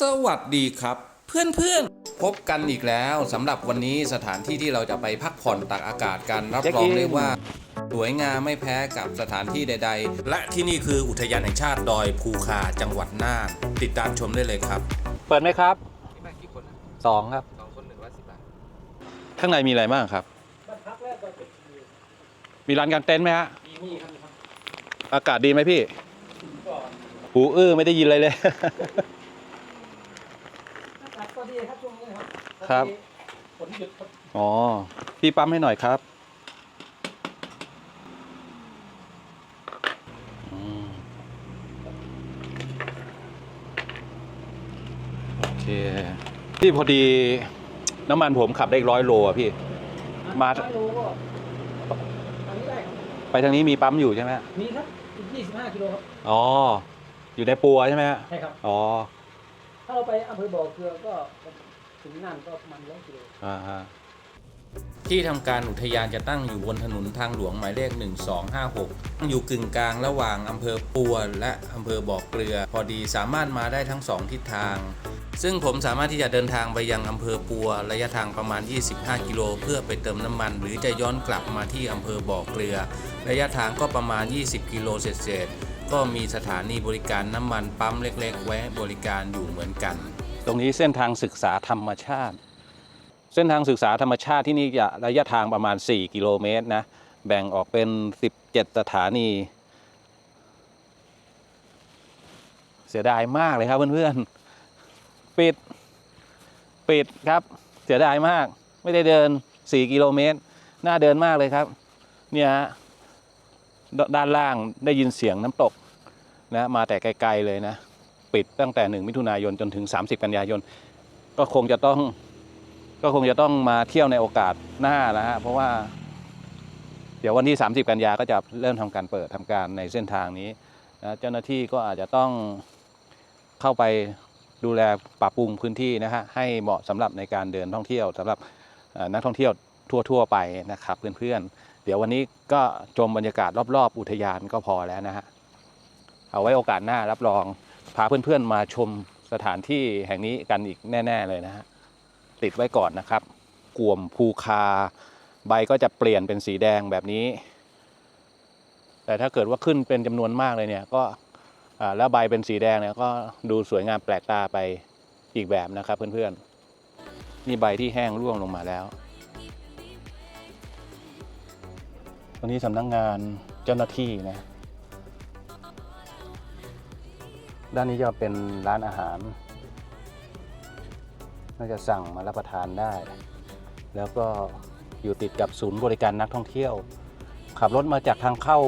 สวัสดีครับ เพื่อนๆ พบกันอีกแล้วสำหรับวันนี้สถานที่ที่เราจะไปพักผ่อนตากอากาศกันรับรองได้ว่า สวยงามไม่แพ้กับสถานที่ใด ๆ และที่นี่คืออุทยานแห่งชาติดอยภูคาจังหวัดน่านติดตามชมได้เลยครับ เปิดไหมครับนี่มากี่คนนะสองครับ สองคนหนึ่งร้อยสิบบาทข้างในมีอะไรบ้างครับ มีร้านกางเต็นท์ไหมฮะอากาศดีไหมพี่ หูอื้อไม่ได้ยินอะไรเลย ครับก็ดีครับช่วงนี้นะ ครับครับ ฝนหยุดครับอ๋อ พี่ปั๊มให้หน่อยครับอืมโอเค พี่พอดี น้ำมันผมขับได้ร้อยโลอะพี่ มา ร้อยโลก็ทางนี้ได้ครับไปทางนี้มีปั๊มอยู่ใช่ไหมฮะมีครับอีก25กิโลครับอ๋อ อยู่ในปัวใช่ไหมฮะใช่ครับ อ๋อ ถ้าเราไปอำเภอบ่อเกลือก็ ถึงนั่นก็ประมาณร้อยกิโลอ่าฮะที่ทำการอุทยานจะตั้งอยู่บนถนนทางหลวงหมายเลข 1256 ตั้งอยู่กึ่งกลางระหว่างอำเภอปัวและอำเภอบ่อเกลือ พอดีสามารถมาได้ทั้งสองทิศทาง ซึ่งผมสามารถที่จะเดินทางไปยังอำเภอปัว ระยะทางประมาณ 25 กิโล เพื่อไปเติมน้ำมัน หรือจะย้อนกลับมาที่อำเภอบ่อเกลือ ระยะทางก็ประมาณ 20 กิโลเศษๆก็มีสถานีบริการน้ำมันปั๊มเล็กๆแวะบริการอยู่เหมือนกัน ตรงนี้เส้นทางศึกษาธรรมชาติ เส้นทางศึกษาธรรมชาติที่นี่จะระยะทางประมาณ 4 กิโลเมตรนะ แบ่งออกเป็น 17 สถานี เสียดายมากเลยครับเพื่อนๆ ปิด ปิดครับ เสียดายมาก ไม่ได้เดิน 4 กิโลเมตร น่าเดินมากเลยครับ เนี่ยด้านล่างได้ยินเสียงน้ำตกนะ มาแต่ไกลๆเลยนะ ปิดตั้งแต่ 1 มิถุนายนจนถึง 30 กันยายน ก็คงจะต้องก็คงจะต้องมาเที่ยวในโอกาสหน้านะฮะเพราะว่า เดี๋ยววันที่ 30 กันยาก็จะเริ่มทำการเปิดทำการในเส้นทางนี้นะเจ้าหน้าที่ก็อาจจะต้องเข้าไปดูแลปรับปรุงพื้นที่นะฮะให้เหมาะสำหรับในการเดินท่องเที่ยวสำหรับนักท่องเที่ยวทั่วๆไปนะครับเพื่อนๆ เดี๋ยววันนี้ก็ชมบรรยากาศรอบๆ อุทยานก็พอแล้วนะฮะ เอาไว้โอกาสหน้ารับรอง พาเพื่อนๆมาชมสถานที่แห่งนี้กันอีกแน่ ๆ เลยนะฮะติดไว้ก่อนนะครับ กวมภูคา ใบก็จะเปลี่ยนเป็นสีแดงแบบนี้ แต่ถ้าเกิดว่าขึ้นเป็นจำนวนมากเลยเนี่ยก็แล้วใบเป็นสีแดงเนี่ยก็ดูสวยงามแปลกตาไปอีกแบบนะครับเพื่อนๆนี่ใบที่แห้งร่วงลงมาแล้วตรงนี้สำนักงงานเจ้าหน้าที่นะ ด้านนี้จะเป็นร้านอาหารน่าจะสั่งมารับประทานได้ แล้วก็อยู่ติดกับศูนย์บริการนักท่องเที่ยว ขับรถมาจากทางเข้า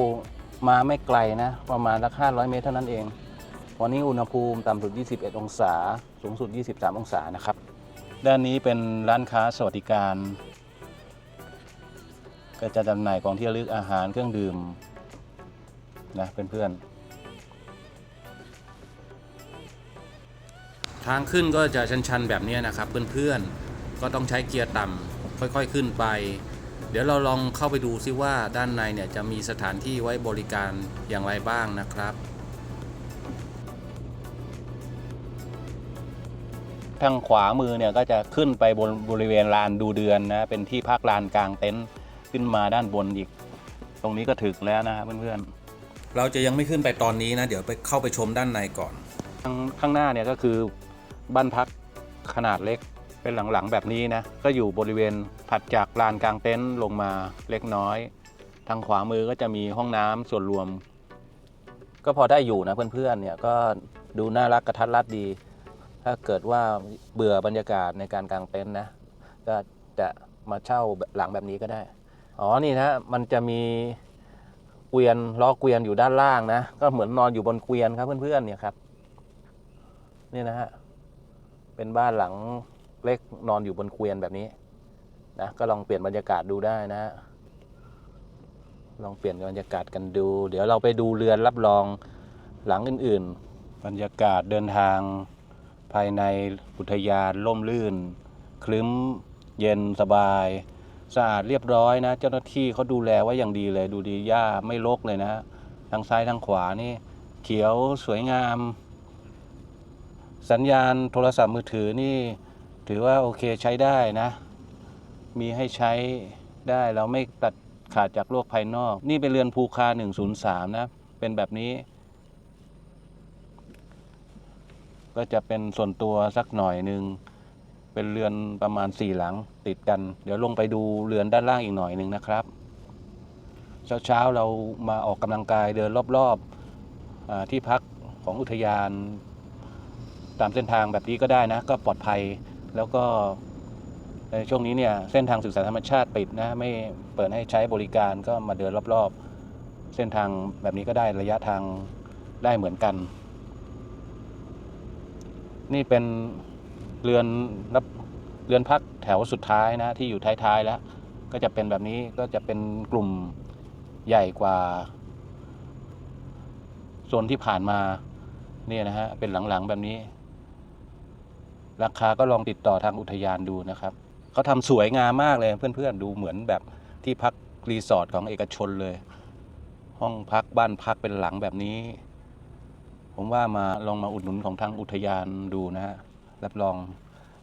มาไม่ไกลนะ ประมาณสัก500 เมตรเท่านั้นเอง วันนี้อุณหภูมิต่ำสุด 21 องศา สูงสุด 23 องศานะครับ ด้านนี้เป็นร้านค้าสวัสดิการ ก็จะจำหน่ายของที่ระลึกอาหารเครื่องดื่มนะเพื่อนๆ ทางขึ้นก็จะชันๆแบบนี้นะครับเพื่อนๆ ก็ต้องใช้เกียร์ต่ำค่อยๆขึ้นไป เดี๋ยวเราลองเข้าไปดูซิว่าด้านในเนี่ยจะมีสถานที่ไว้บริการอย่างไรบ้างนะครับ ทางขวามือเนี่ยก็จะขึ้นไปบนบริเวณลานดูเดือนนะเป็นที่พักลานกลางเต็นท์ขึ้นมาด้านบนอีก ตรงนี้ก็ถึงแล้วนะครับเพื่อนเราจะยังไม่ขึ้นไปตอนนี้นะ เดี๋ยวไปเข้าไปชมด้านในก่อนๆข้างข้างหน้าเนี่ยก็คือ บ้านพักขนาดเล็กเป็นหลังๆแบบนี้นะ ก็อยู่บริเวณถัดจากลานกลางเต็นท์ลงมาเล็กน้อย ทางขวามือก็จะมีห้องน้ำส่วนรวม ก็พอได้อยู่นะเพื่อนๆเนี่ยก็ดูน่ารักกระทัดรัดดี ถ้าเกิดว่าเบื่อบรรยากาศในการกลางเต็นท์นะ ก็จะมาเช่าหลังแบบนี้ก็ได้ อ๋อนี่นะมันจะมีเกวียนล้อเกวียนอยู่ด้านล่างนะ ก็เหมือนนอนอยู่บนเกวียนครับเพื่อนๆเนี่ยครับนี่นะฮะ เป็นบ้านหลังเล็กนอนอยู่บนเกวียนแบบนี้นะก็ลองเปลี่ยนบรรยากาศดูได้นะลองเปลี่ยนบรรยากาศกันดู เดี๋ยวเราไปดูเรือนรับรองหลังอื่นๆ บรรยากาศเดินทางภายในอุทยานร่มรื่น คลึ้มเย็นสบายสะอาดเรียบร้อยนะ เจ้าหน้าที่เขาดูแลไว้อย่างดีเลยดูดีหญ้าไม่รกเลยนะทางซ้ายทางขวานี่เขียวสวยงาม สัญญาณโทรศัพท์มือถือนี่ถือว่าโอเคใช้ได้นะ มีให้ใช้ได้เราไม่ตัดขาดจากโลกภายนอก นี่เป็นเรือนภูคา 103 นะ เป็นแบบนี้ ก็จะเป็นส่วนตัวสักหน่อยหนึ่งเป็นเรือนประมาณสี่หลังติดกัน เดี๋ยวลงไปดูเรือนด้านล่างอีกหน่อยหนึ่งนะครับ เช้าๆเรามาออกกำลังกายเดินรอบๆที่พักของอุทยาน ตามเส้นทางแบบนี้ก็ได้นะ ก็ปลอดภัยแล้วก็ในช่วงนี้เนี่ยเส้นทางศึกษาธรรมชาติปิดนะไม่เปิดให้ใช้บริการก็มาเดินรอบๆ เส้นทางแบบนี้ก็ได้ระยะทางได้เหมือนกัน นี่เป็นเรือนรับเรือนพักแถวสุดท้ายนะที่อยู่ท้ายๆแล้ว ก็จะเป็นแบบนี้ก็จะเป็นกลุ่มใหญ่กว่าโซนที่ผ่านมาเนี่ยนะฮะเป็นหลังๆแบบนี้ ราคาก็ลองติดต่อทางอุทยานดูนะครับเขาทำสวยงามมากเลยเพื่อนๆดูเหมือนแบบที่พักรีสอร์ทของเอกชนเลย ห้องพักบ้านพักเป็นหลังแบบนี้ ผมว่ามาลองมาอุดหนุนของทางอุทยานดูนะฮะรับรอง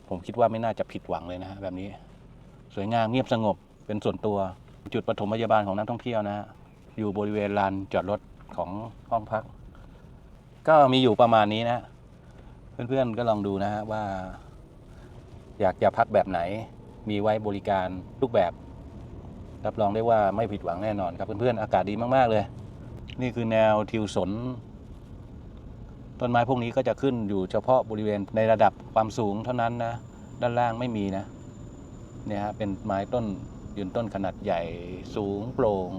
ผมคิดว่าไม่น่าจะผิดหวังเลยนะฮะแบบนี้ สวยงามเงียบสงบเป็นส่วนตัวจุดปฐมพยาบาลของนักท่องเที่ยวนะฮะอยู่บริเวณลานจอดรถของห้องพัก ก็มีอยู่ประมาณนี้นะ เพื่อนๆก็ลองดูนะฮะว่า อยากจะพักแบบไหน มีไว้บริการทุกแบบ รับรองได้ว่าไม่ผิดหวังแน่นอนครับเพื่อนๆอากาศดีมากๆเลย นี่คือแนวทิวสนต้นไม้พวกนี้ก็จะขึ้นอยู่เฉพาะบริเวณในระดับความสูงเท่านั้นนะ ด้านล่างไม่มีนะ เนี่ยฮะเป็นไม้ต้นยืนต้นขนาดใหญ่สูงโปร่ง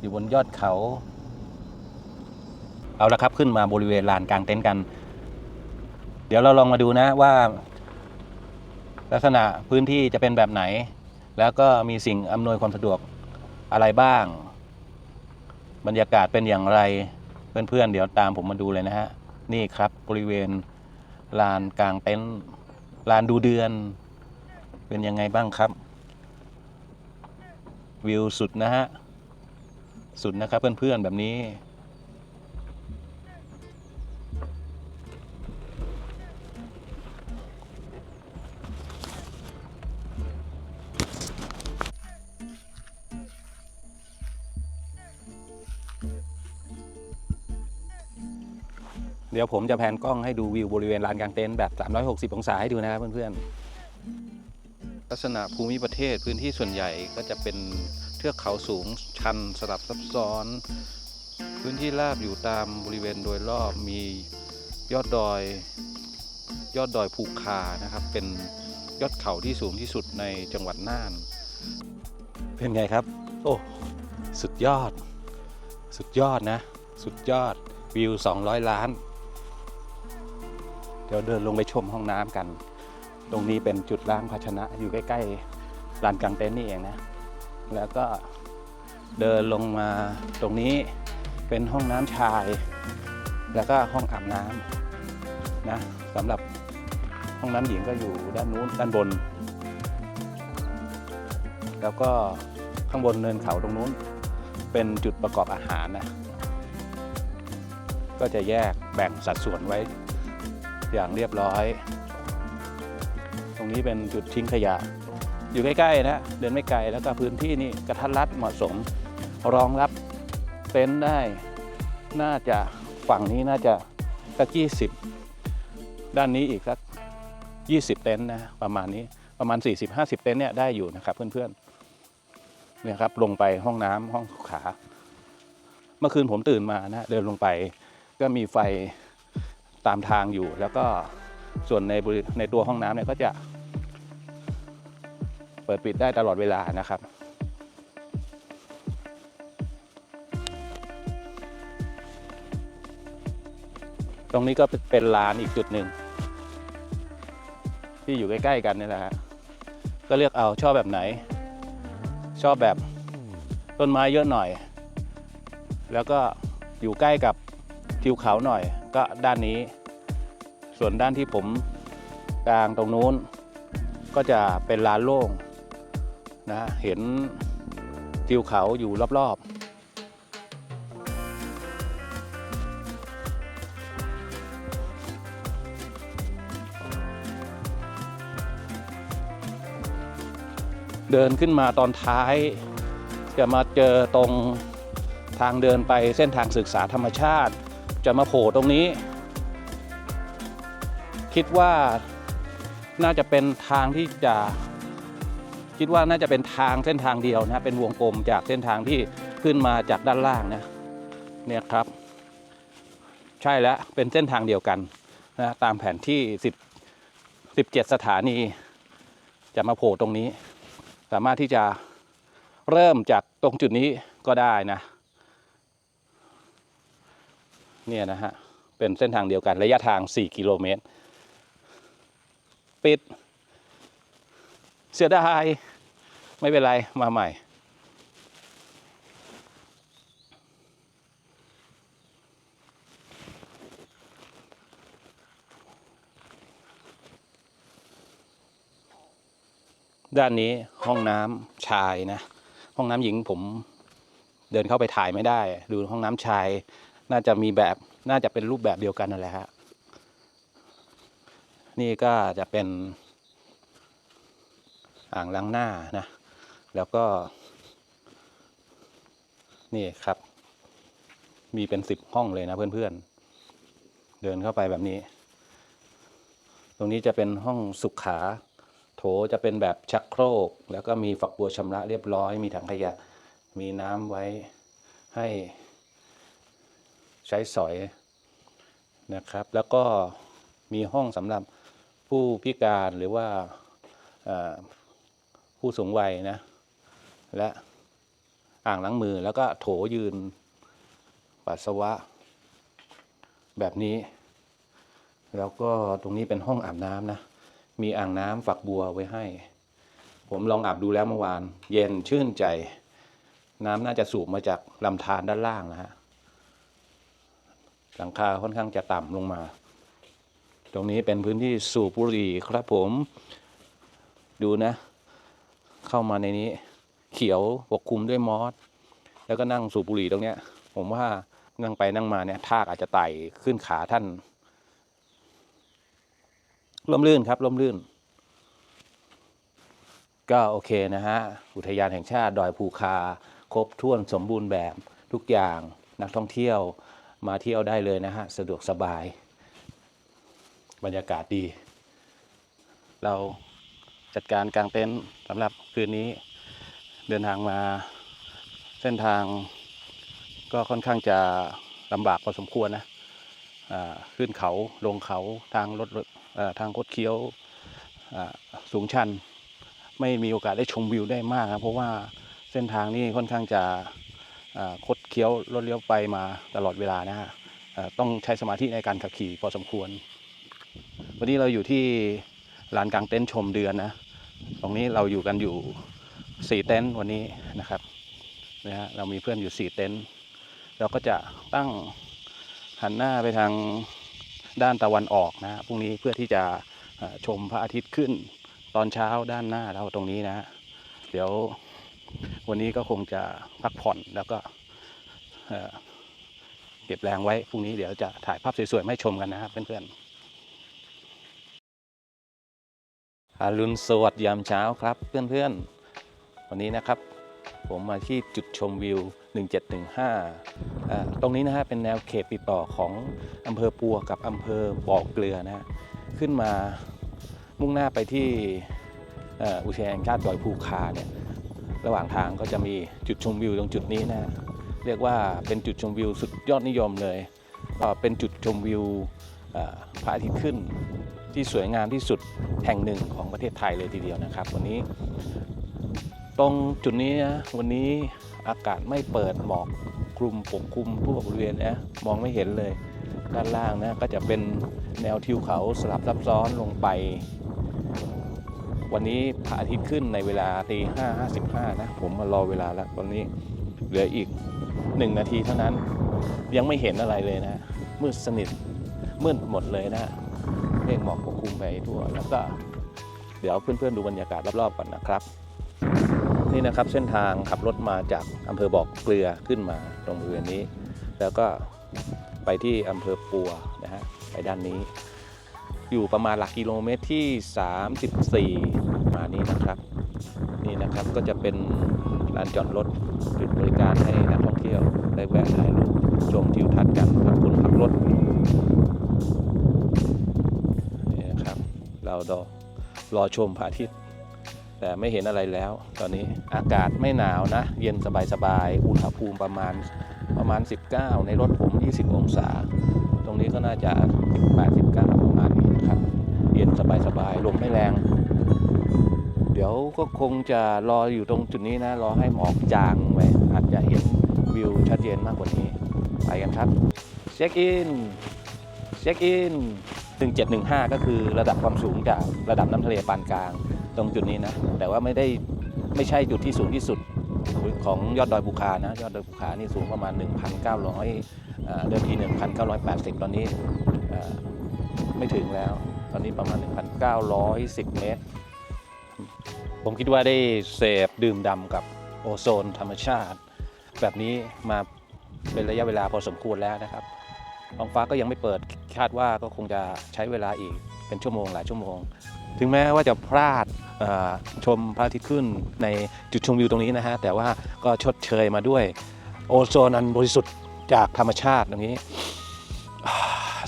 อยู่บนยอดเขา เอาละครับขึ้นมาบริเวณลานกลางเต็นท์กัน ดี๋ยวเราลองมาดูนะว่า ลักษณะพื้นที่จะเป็นแบบไหน แล้วก็มีสิ่งอำนวยความสะดวกอะไรบ้าง บรรยากาศเป็นอย่างไร เพื่อนๆเดี๋ยวตามผมมาดูเลยนะฮะ นี่ครับบริเวณลานกลางเต็นท์ลานดูเดือน เป็นยังไงบ้างครับ วิวสุดนะฮะ สุดนะครับเพื่อนๆแบบนี้ เดี๋ยวผมจะแพนกล้องให้ดูวิวบริเวณลานกลางเต็นท์แบบ 360 องศาให้ดูนะครับเพื่อนๆ ลักษณะภูมิประเทศพื้นที่ส่วนใหญ่ก็จะเป็นเทือกเขาสูงชันสลับซับซ้อน พื้นที่ราบอยู่ตามบริเวณโดยรอบมียอดดอย ยอดดอยภูคานะครับเป็นยอดเขาที่สูงที่สุดในจังหวัดน่าน เป็นไงครับ โอ้สุดยอด สุดยอดนะ สุดยอดวิว 200 ล้าน ดี๋ยวเดินลงไปชมห้องน้ำกัน ตรงนี้เป็นจุดล้างภาชนะอยู่ใกล้ๆลานกลางเต็นท์นี่เองนะ แล้วก็เดินลงมาตรงนี้เป็นห้องน้ำชาย แล้วก็ห้องอาบน้ำนะสำหรับห้องน้ำหญิงก็อยู่ด้านนู้นด้านบน แล้วก็ข้างบนเนินเขาตรงนู้น เป็นจุดประกอบอาหารนะก็จะแยกแบ่งสัดส่วนไว้ อย่างเรียบร้อย ตรงนี้เป็นจุดทิ้งขยะ อยู่ใกล้ ๆ นะ เดินไม่ไกลแล้วก็พื้นที่นี่กระทัดรัดเหมาะสม รองรับเต็นท์ได้ น่าจะฝั่งนี้น่าจะสักยี่สิบด้านนี้อีกสักยี่สิบเต็นท์นะประมาณนี้ประมาณ 40-50 เต็นท์เนี่ยได้อยู่นะครับเพื่อนๆเนี่ยครับลงไปห้องน้ำห้องขา เมื่อคืนผมตื่นมานะเดินลงไปก็มีไฟ ตามทางอยู่ แล้วก็ส่วนในในตัวห้องน้ำเนี่ยก็จะ เปิดปิดได้ตลอดเวลานะครับตรงนี้ก็เป็นลานอีกจุดหนึ่ง ที่อยู่ใกล้ๆกันนี่แหละฮะก็เลือกเอาชอบแบบไหน ชอบแบบต้นไม้เยอะหน่อย แล้วก็อยู่ใกล้กับ ทิวเขาหน่อยก็ด้านนี้ ส่วนด้านที่ผมกลางตรงนู้น ก็จะเป็นลานโล่งนะเห็นทิวเขาอยู่รอบๆเดินขึ้นมาตอนท้าย จะมาเจอตรงทางเดินไปเส้นทางศึกษาธรรมชาติ จะมาโผล่ตรงนี้ คิดว่าน่าจะเป็นทางที่จะคิดว่าน่าจะเป็นทางเส้นทางเดียวนะเป็นวงกลมจากเส้นทางที่ขึ้นมาจากด้านล่างนะเนี่ยครับ ใช่แล้วเป็นเส้นทางเดียวกันนะตามแผนที่10 17 สถานี จะมาโผล่ตรงนี้ สามารถที่จะเริ่มจากตรงจุดนี้ก็ได้นะ เนี่ยนะฮะ เป็นเส้นทางเดียวกันระยะทาง 4 กิโลเมตร ปิด เสียดาย ไม่เป็นไรมาใหม่ ด้านนี้ห้องน้ำชายนะ ห้องน้ำหญิงผมเดินเข้าไปถ่ายไม่ได้ ดูห้องน้ำชาย น่าจะมีแบบน่าจะเป็นรูปแบบเดียวกันนั่นแหละฮะนี่ก็จะเป็น อ่างล้างหน้านะ แล้วก็ นี่ครับ มีเป็นสิบห้องเลยนะเพื่อนๆ เดินเข้าไปแบบนี้ ตรงนี้จะเป็นห้องสุขขา โถจะเป็นแบบชักโครก แล้วก็มีฝักบัวชำระเรียบร้อย มีถังขยะ มีน้ำไว้ให้ ช้สอยนะครับ แล้วก็มีห้องสำหรับผู้พิการหรือว่าผู้สูงวัยนะ และอ่างล้างมือแล้วก็โถยืนปัสสาวะ แบบนี้ แล้วก็ตรงนี้เป็นห้องอาบน้ำนะ มีอ่างน้ำฝักบัวไว้ให้ ผมลองอาบดูแล้วเมื่อวาน เย็นชื่นใจ น้ำน่าจะสูบมาจากลำธารด้านล่างนะฮะ หลังคาค่อนข้างจะต่ำลงมา ตรงนี้เป็นพื้นที่สูบบุหรี่ครับผม ดูนะ เข้ามาในนี้ เขียวปกคลุมด้วยมอสแล้วก็นั่งสูบบุหรี่ตรงเนี้ย ผมว่านั่งไปนั่งมาเนี่ยทากอาจจะไต่ขึ้นขาท่านร่มรื่นครับร่มรื่น ก็โอเคนะฮะ อุทยานแห่งชาติดอยภูคา ครบถ้วนสมบูรณ์แบบทุกอย่างนักท่องเที่ยว มาเที่ยวได้เลยนะฮะ สะดวกสบาย บรรยากาศดี เราจัดการกลางเต็นท์สำหรับคืนนี้ เดินทางมาเส้นทางก็ค่อนข้างจะลำบากพอสมควรนะขึ้นเขาลงเขาทางรถทางคดเคี้ยวสูงชัน ไม่มีโอกาสได้ชมวิวได้มากครับเพราะว่าเส้นทางนี้ค่อนข้างจะ คดเคี้ยวรถเลี้ยวไปมาตลอดเวลานะฮะต้องใช้สมาธิในการขับขี่พอสมควร วันนี้เราอยู่ที่ลานกลางเต็นท์ชมเดือนนะ ตรงนี้เราอยู่กันอยู่สี่เต็นท์วันนี้นะครับนะฮะเรามีเพื่อนอยู่สี่เต็นท์เราก็จะตั้งหันหน้าไปทางด้านตะวันออกนะพรุ่งนี้เพื่อที่จะชมพระอาทิตย์ขึ้นตอนเช้าด้านหน้าเราตรงนี้นะฮะเดี๋ยว วันนี้ก็คงจะพักผ่อนแล้วก็เก็บแรงไว้พรุ่งนี้เดี๋ยวจะถ่ายภาพสวยๆให้ชมกันนะครับเพื่อนๆอารุณสวัสดิ์ยามเช้าครับเพื่อนๆ วันนี้นะครับ ผมมาที่จุดชมวิว 1715อ่าตรงนี้นะฮะเป็นแนวเขตติดต่อของอำเภอปัวกับอำเภอบ่อเกลือนะ ขึ้นมามุ่งหน้าไปที่อุทยานแห่งชาติดอยภูคาเนี่ย ระหว่างทางก็จะมีจุดชมวิวตรงจุดนี้นะเรียกว่าเป็นจุดชมวิวสุดยอดนิยมเลย ก็เป็นจุดชมวิวพระอาทิตย์ขึ้นที่สวยงามที่สุดแห่งหนึ่งของประเทศไทยเลยทีเดียวนะครับ วันนี้ ตรงจุดนี้นะวันนี้อากาศไม่เปิดหมอกคลุมปกคลุมทั่วบริเวณนะมองไม่เห็นเลย ด้านล่างนะก็จะเป็นแนวทิวเขาสลับซับซ้อนลงไป วันนี้พระอาทิตย์ขึ้นในเวลาตีห้าห้าสิบห้านะ ผมมารอเวลาแล้วตอนนี้เหลืออีกหนึ่งนาทีเท่านั้น ยังไม่เห็นอะไรเลยนะ มืดสนิทมืดหมดเลยนะเมฆหมอกปกคลุมไปทั่ว แล้วก็เดี๋ยวเพื่อนๆดูบรรยากาศรอบๆก่อนนะครับ นี่นะครับเส้นทางขับรถมาจากอำเภอบอกเกลือขึ้นมาตรงบริเวณนี้ แล้วก็ไปที่อำเภอปัวนะฮะไปด้านนี้ อยู่ประมาณหลักกิโลเมตรที่ 34 มานี้นะครับ นี่นะครับก็จะเป็นลานจอดรถจุดบริการให้นักท่องเที่ยวได้แวะถ่ายรูปชมทิวทัศน์กันพักคนพักรถนี่นะครับ เรารอรอชมพระอาทิตย์ แต่ไม่เห็นอะไรแล้ว ตอนนี้อากาศไม่หนาวนะ เย็นสบายๆอุณหภูมิประมาณประมาณ 19 ในรถผม 20 องศา ตรงนี้ก็น่าจะ 18 19 ประมาณนี้ เย็นสบายๆลมไม่แรง เดี๋ยวก็คงจะรออยู่ตรงจุดนี้นะ รอให้หมอกจางไปอาจจะเห็นวิวชัดเจนมากกว่านี้ ไปกันครับ เช็คอิน เช็คอิน 1715 ก็คือระดับความสูงจากระดับน้ำทะเลปานกลางตรงจุดนี้นะ แต่ว่าไม่ได้ไม่ใช่จุดที่สูงที่สุดของยอดดอยภูคานะ ยอดดอยภูคานี่สูงประมาณ 1,900เอ่อเดิมที 1,980 ตอนนี้เอ่อไม่ถึงแล้ว ตอนนี้ประมาณ 1,910 เมตร ผมคิดว่าได้เสพดื่มดำกับโอโซนธรรมชาติ แบบนี้มาเป็นระยะเวลาพอสมควรแล้วนะครับท้องฟ้าก็ยังไม่เปิดคาดว่าก็คงจะใช้เวลาอีกเป็นชั่วโมงหลายชั่วโมง ถึงแม้ว่าจะพลาดชมพระอาทิตย์ขึ้นในจุดชมวิวตรงนี้นะฮะ แต่ว่าก็ชดเชยมาด้วยโอโซนอันบริสุทธิ์จากธรรมชาติตรงนี้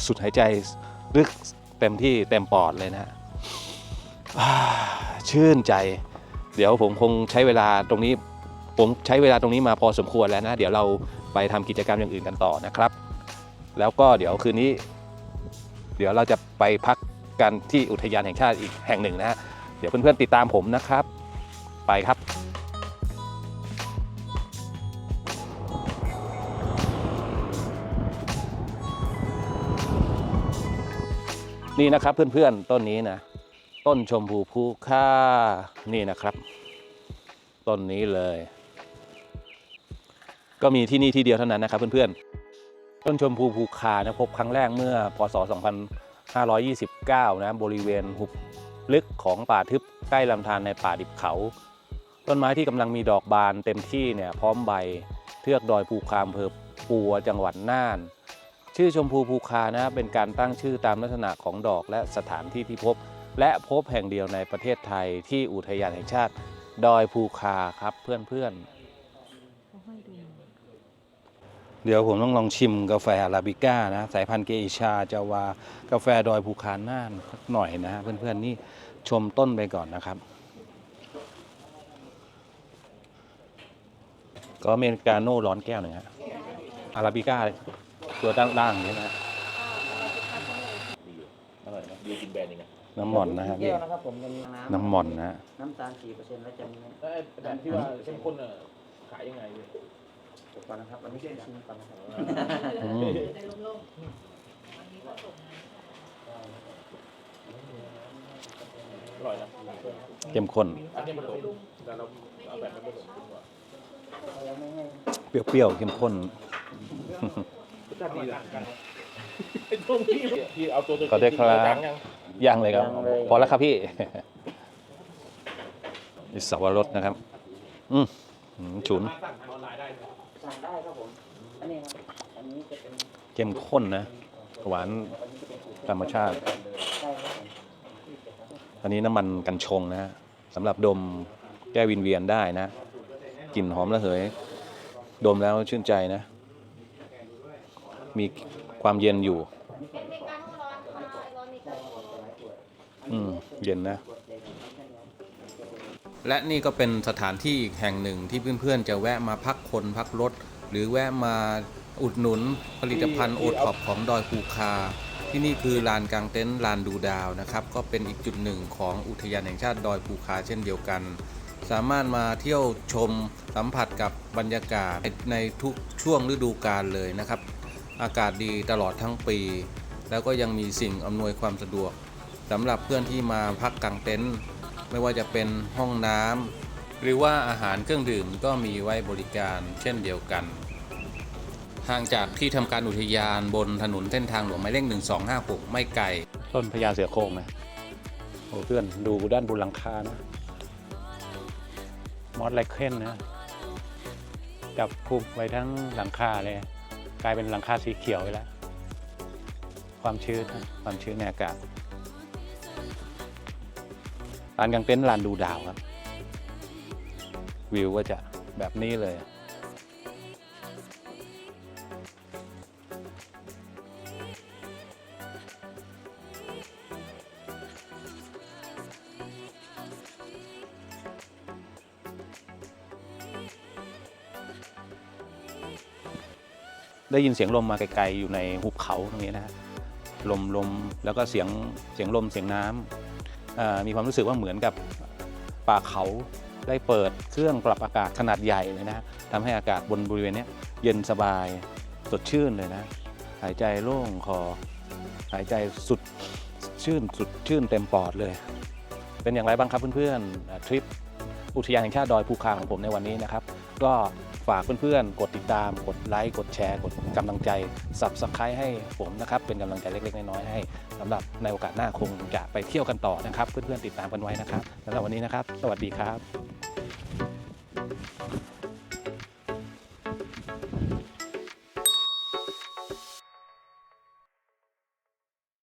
สุดหายใจลึก เต็มที่เต็มปอดเลยนะฮะชื่นใจ เดี๋ยวผมคงใช้เวลาตรงนี้ ผมใช้เวลาตรงนี้มาพอสมควรแล้วนะ เดี๋ยวเราไปทำกิจกรรมอย่างอื่นกันต่อนะครับ แล้วก็เดี๋ยวคืนนี้ เดี๋ยวเราจะไปพักกันที่อุทยานแห่งชาติอีกแห่งหนึ่งนะฮะเดี๋ยวเพื่อนๆติดตามผมนะครับ ไปครับ นี่นะครับเพื่อนๆต้นนี้นะ ต้นชมพูภูค่านี่นะครับ ต้นนี้เลย ก็มีที่นี่ที่เดียวเท่านั้นนะครับ เพื่อนๆต้นชมพูภูคานะพบครั้งแรกเมื่อพศ 2529 นะบริเวณหุบลึกของป่าทึบใกล้ลำธารในป่าดิบเขา ต้นไม้ที่กำลังมีดอกบานเต็มที่เนี่ยพร้อมใบเทือกดอยภูคามอำเภอปัวจังหวัดน่าน ชื่อชมพูภูคานะเป็นการตั้งชื่อตามลักษณะของดอกและสถานที่ที่พบ และพบแห่งเดียวในประเทศไทยที่อุทยานแห่งชาติ ดอยภูคาครับเพื่อนๆ เดี๋ยวผมต้องลองชิมกาแฟอาราบิก้านะ สายพันธุ์เกอิชาจาวากาแฟดอยภูคาน่านสักหน่อยนะเพื่อนๆนี่ชมต้นไปก่อนนะครับ ก็เมริกาโน่ร้อนแก้วหนึ่งฮะอาราบิก้า ตัวด้านล่างนี่นะอร่อยนะน้ำหม่อนนะครับแก้วนะครับผมเป็นน้ำน้ำหม่อนนะน้ำตาลสี่เปอร์เซ็นต์แล้วจะมีแล้วไอ้แบบที่ว่าเข้มข้นอะขายยังไงพี่เดี๋ยวก่อนนะครับวันนี้ชิมก่อนนะครับอืมอร่อยนะเข้มข้นอันนี้มันหลงแต่เราเอาแบบไม่ผสมดีกว่าเปรี้ยวๆเข้มข้น จะดีต่างกันไอ้ตรงที่พี่เอาตัวตัวขอได้ครับจังยังยังเลยครับพอแล้วครับพี่ นี่สับปะรดนะครับ อืมอืมฉุนสั่งทางออนไลน์ได้ไหมสั่งได้ครับผมอันนี้ครับอันนี้จะเป็นเข้มข้นนะ หวานธรรมชาติ ใช่ครับผมอันนี้น้ำมันกันชงนะฮะสำหรับดมแก้วินเวียนได้นะกลิ่นหอมระเหย ดมแล้วชื่นใจนะ มีความเย็นอยู่ อืม เย็นนะ และนี่ก็เป็นสถานที่อีกแห่งหนึ่งที่เพื่อนๆ จะแวะมาพักคนพักรถ หรือแวะมาอุดหนุนผลิตภัณฑ์โอท็อปของดอยภูคา ที่นี่คือลานกลางเต็นท์ลานดูดาวนะครับ ก็เป็นอีกจุดหนึ่งของอุทยานแห่งชาติดอยภูคาเช่นเดียวกัน สามารถมาเที่ยวชมสัมผัสกับบรรยากาศในทุกช่วงฤดูกาลเลยนะครับ อากาศดีตลอดทั้งปี แล้วก็ยังมีสิ่งอำนวยความสะดวกสำหรับเพื่อนที่มาพักกางเต็นท์ไม่ว่าจะเป็นห้องน้ำหรือว่าอาหารเครื่องดื่มก็มีไว้บริการเช่นเดียวกันห่างจากที่ทำการอุทยานบนถนนเส้นทางหลวงหมายเลข1256 ไม่ไกล ต้นพญาเสือโคร่งนะโอ้เพื่อนดูด้านบนหลังคานะ มอสไลเคนนะ จับคุมไว้ทั้งหลังคาเลย กลายเป็นหลังคาสีเขียวไปแล้ว ความชื้นความชื้นในอากาศลานกลางเต็นท์ลานดูดาวครับ วิวก็จะแบบนี้เลย ได้ยินเสียงลมมาไกลๆอยู่ในหุบเขาตรงนี้นะฮะลมลมแล้วก็เสียงเสียงลมเสียงน้ำมีความรู้สึกว่าเหมือนกับป่าเขาได้เปิดเครื่องปรับอากาศขนาดใหญ่เลยนะทำให้อากาศบนบริเวณนี้เย็นสบายสดชื่นเลยนะ หายใจโล่งคอหายใจสุดชื่นสุดชื่นเต็มปอดเลย เป็นอย่างไรบ้างครับเพื่อนๆทริปอุทยานแห่งชาติดอยภูคาของผมในวันนี้นะครับ ก็ ฝากเพื่อนๆ กดติดตาม กดไลค์ กดแชร์ กดกำลังใจ subscribe ให้ผมนะครับ เป็นกำลังใจเล็กๆ น้อยๆ ให้สำหรับในโอกาสหน้าคงจะไปเที่ยวกันต่อนะครับ เพื่อนๆ ติดตามกันไว้นะครับสำหรับวันนี้นะครับ สวัสดีครับ